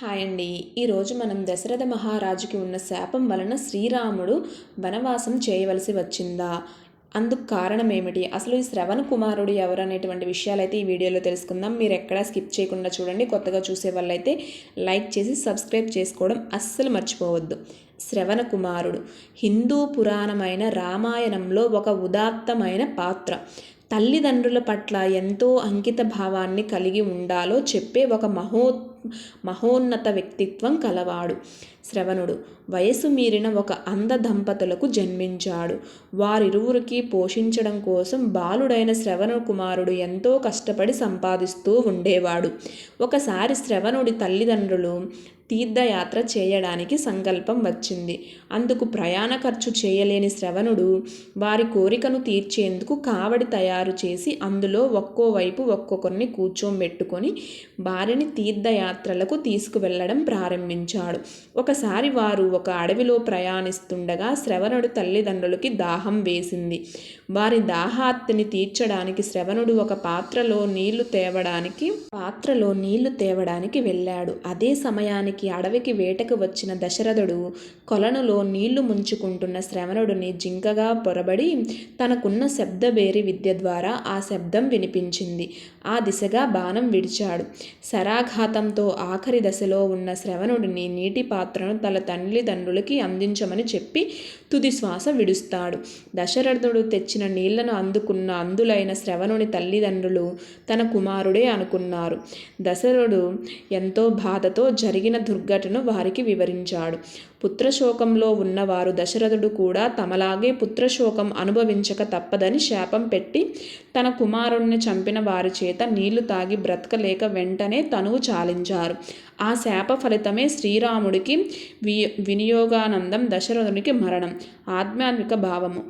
Hi అండి ఈరోజు మనం దశరథ మహారాజుకి ఉన్న శాపం వలన శ్రీరాముడు వనవాసం చేయవలసి వచ్చిందా? అందుకు కారణం ఏమిటి అసలు ఈ శ్రవణ కుమారుడు ఎవరు అనేటువంటి విషయాలైతే ఈ వీడియోలో తెలుసుకుందాం. మీరు ఎక్కడా స్కిప్ చేయకుండా చూడండి. కొత్తగా చూసే వాళ్ళైతే లైక్ చేసి సబ్స్క్రైబ్ చేసుకోవడం అస్సలు మర్చిపోవద్దు. శ్రవణ కుమారుడు. హిందూ పురాణమైన రామాయణంలో ఒక ఉదాత్తమైన పాత్ర. తల్లిదండ్రుల పట్ల ఎంతో అంకిత భావాన్ని కలిగి ఉండాలో చెప్పే ఒక మహో మహోన్నత వ్యక్తిత్వం కలవాడు. శ్రవణుడు వయసు మీరిన ఒక అంధ దంపతులకు జన్మించాడు. వారిరువురికి పోషించడం కోసం బాలుడైన శ్రవణ కుమారుడు ఎంతో కష్టపడి సంపాదిస్తూ ఉండేవాడు. ఒకసారి శ్రవణుడి తల్లిదండ్రులు తీర్థయాత్ర చేయడానికి సంకల్పం వచ్చింది. అందుకు ప్రయాణ ఖర్చు చేయలేని శ్రవణుడు వారి కోరికను తీర్చేందుకు కావడి తయారు చేసి అందులో ఒక్కో వైపు ఒక్కొక్కరిని కూర్చోబెట్టుకొని వారిని తీర్థయాత్ర యాత్రలకు తీసుకువెళ్ళడం ప్రారంభించాడు. ఒకసారి వారు ఒక అడవిలో ప్రయాణిస్తుండగా శ్రవణుడు తల్లిదండ్రులకి దాహం వేసింది. వారి దాహాత్తిని తీర్చడానికి శ్రవణుడు ఒక పాత్రలో నీళ్ళు తేవడానికి పాత్రలో నీళ్ళు తేవడానికి వెళ్ళాడు. అదే సమయానికి అడవికి వేటకు వచ్చిన దశరథుడు కొలనులో నీళ్ళు ముంచుకుంటున్న శ్రవణుడిని జింకగా పొరబడి తనకున్న శబ్దబేరి విద్య ద్వారా ఆ శబ్దం వినిపించింది. ఆ దిశగా బాణం విడిచాడు. శరాఘాతంతో ఆఖరి దశలో ఉన్న శ్రవణుడిని నీటి పాత్రను తన తల్లిదండ్రులకి అందించమని చెప్పి తుది శ్వాస విడుస్తాడు. దశరథుడు తెచ్చిన నీళ్ళను అందుకున్న అందులైన శ్రవణుని తల్లిదండ్రులు తన కుమారుడే అనుకున్నారు. దశరథుడు ఎంతో బాధతో జరిగిన దుర్ఘటన వారికి వివరించాడు. పుత్రశోకంలో ఉన్నవారు దశరథుడు కూడా తమలాగే పుత్రశోకం అనుభవించక తప్పదని శాపం పెట్టి తన కుమారుణ్ణి చంపిన వారి చేత నీళ్ళు తాగి బ్రతకలేక వెంటనే తనువు చాలించారు ఆ శాప ఫలితమే శ్రీరాముడికి వి వినియోగానందం దశరథునికి మరణం. ఆధ్యాత్మిక భావము.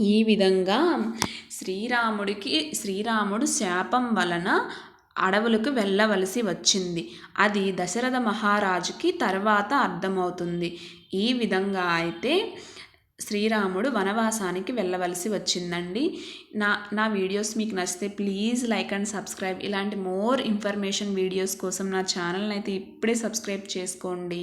ఈ విధంగా శ్రీరాముడికి శ్రీరాముడు శాపం వలన అడవులకు వెళ్ళవలసి వచ్చింది. అది దశరథ మహారాజుకి తర్వాత అర్థమవుతుంది. ఈ విధంగా అయితే శ్రీరాముడు వనవాసానికి వెళ్ళవలసి వచ్చిందండి. నా నా వీడియోస్ మీకు నచ్చితే ప్లీజ్ లైక్ అండ్ సబ్స్క్రైబ్. ఇలాంటి మోర్ ఇన్ఫర్మేషన్ వీడియోస్ కోసం నా ఛానల్ని అయితే ఇప్పుడే సబ్స్క్రైబ్ చేసుకోండి.